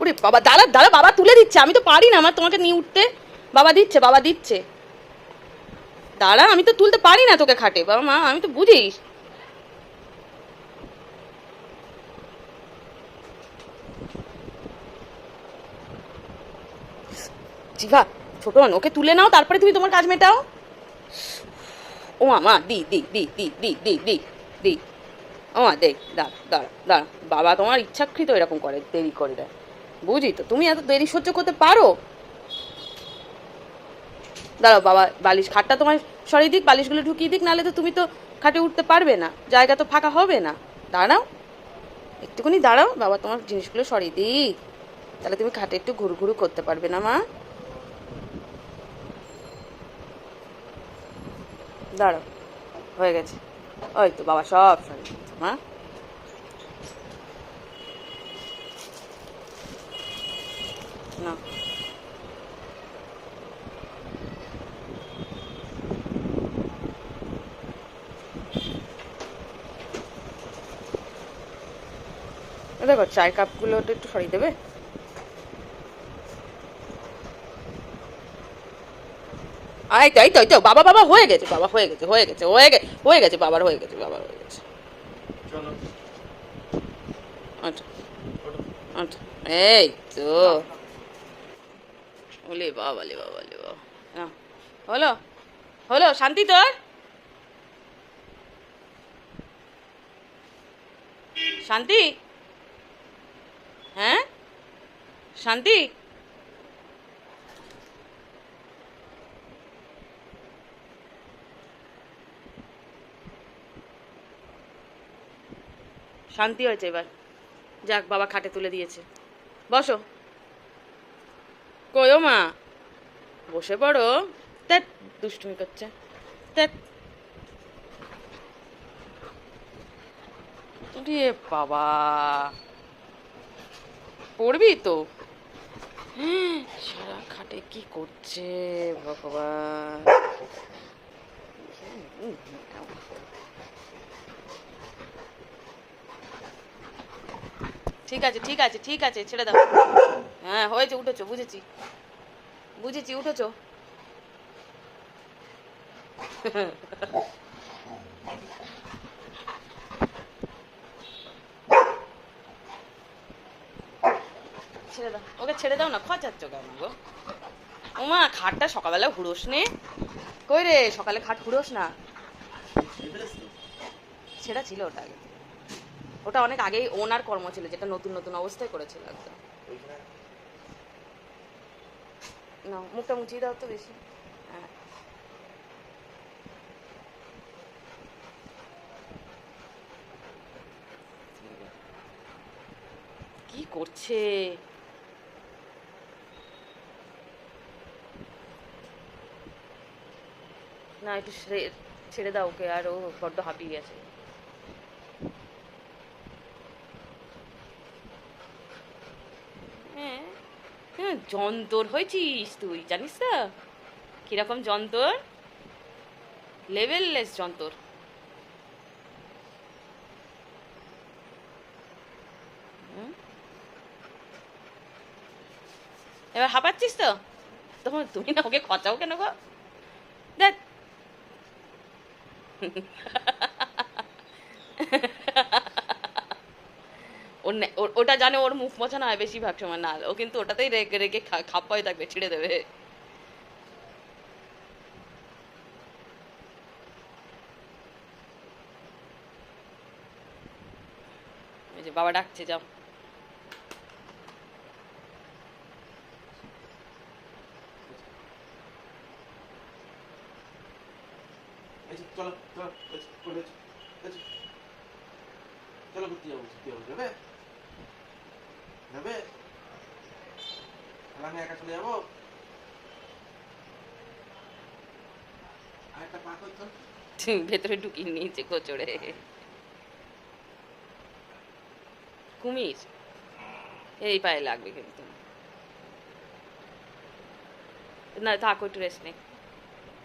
ওরে বাবা, দাঁড়া দাঁড়া, বাবা তুলে দিচ্ছে। আমি তো পারি না আমার, তোমাকে নিয়ে উঠতে। বাবা দিচ্ছে বাবা দিচ্ছে। দাঁড়া, আমি তো তুলতে পারি না তোকে খাটে। বাবা মা, আমি তো বুঝিস। জিভা, ছোট ওকে তুলে নাও, তারপরে তুমি তোমার কাজ মেটাও। ও মা, দি দি দি দি দি দি দি দি। ও মা, দে, দাঁড়া দাঁড়া দাঁড়া। বাবা, তোমার ইচ্ছাকৃত এরকম করে, দেরি করে দেয়। বুঝি তো, তুমি এত দেরি সহ্য করতে পারো? দাঁড়াও বাবা, বালিশ খাটটা তোমার সরিয়ে দিক, বালিশগুলো ঢুকিয়ে দিক, নাহলে তো তুমি তো খাটে উঠতে পারবে না, জায়গা তো ফাঁকা হবে না। দাঁড়াও, একটুখানি দাঁড়াও, বাবা তোমার জিনিসগুলো সরিয়ে দিক। তাহলে তুমি খাটে একটু ঘুরু ঘুরু করতে পারবে না মা? দাঁড়াও, হয়ে গেছে। ওই তো বাবা সব সরি মা। না। এ দেখো চায়ের কাপগুলো একটু সরিয়ে দেবে? তো এই তো এই তো বাবা বাবা হয়ে গেছে বাবা হয়ে গেছে হয়ে গেছে হয়ে গেছে হয়ে গেছে বাবার হয়ে গেছে বাবার হয়ে গেছে। আচ্ছা। আচ্ছা এই তো। ওলে বাবা লে বাবা লে বাবা। হলো? হলো? শান্তি তোর? শান্তি? হ্যাঁ? শান্তি? শান্তি হয়েছে এবার। যাক, বাবা খাটে তুলে দিয়েছে। বসো। কয়ো মা? বসে পড়ো। ত্যাট দুষ্টুমি করছে। ত্যাট রে বাবা। পড়বি তো? সারা খাটে কি করছে ভগবান? ঠিক আছে ঠিক আছে ঠিক আছে, ছেড়ে দাও। হ্যাঁ হয়েছে, উঠেছো, বুঝেছি। বুঝেছি, উঠেছো। ছেড়ে দাও, ওকে ছেড়ে দাও না, খচাচ্ছ কেন গো? ওমা খাটটা সকালবেলা হুড়োস নে। কই রে, সকালে খাট হুড়োস না। সেটা ছিল ওটা আগে। ওটা অনেক আগেই ওনার কর্ম ছিল, যেটা নতুন নতুন অবস্থায় করেছিল একদম। না মুখটা মুছিয়ে দাও তো বেশি কি করছে না একটু ছেড়ে দাও ওকে আর ও বড্ড হাঁপিয়ে গেছে হ্যাঁ হ্যাঁ যন্তর হয়েছিস তুই, জানিস তো? কীরকম যন্তর? লেভেললেস যন্তর? এবার হাঁপাচ্ছিস তো? তখন তুমি না ওকে খচাও কেন গো? দেখ। ওর ওটা জানে ওর মুখ মোছানো হয় বেশিরভাগ সময়, না, ও কিন্তু ওটাতেই রেগে রেগে খাপ্পাই থাকবে, ছিঁড়ে দেবে। বাবা ডাকছে, যাও। চলো চলো। চলো যাবে? খেলা একা চলে যাব? ভেতরে ঢুকিয়ে নিয়েছে কোচড়ে কুমির, এই পায়ে লাগবে কিন্তু। না, থাকো, একটু রেস্ট নে।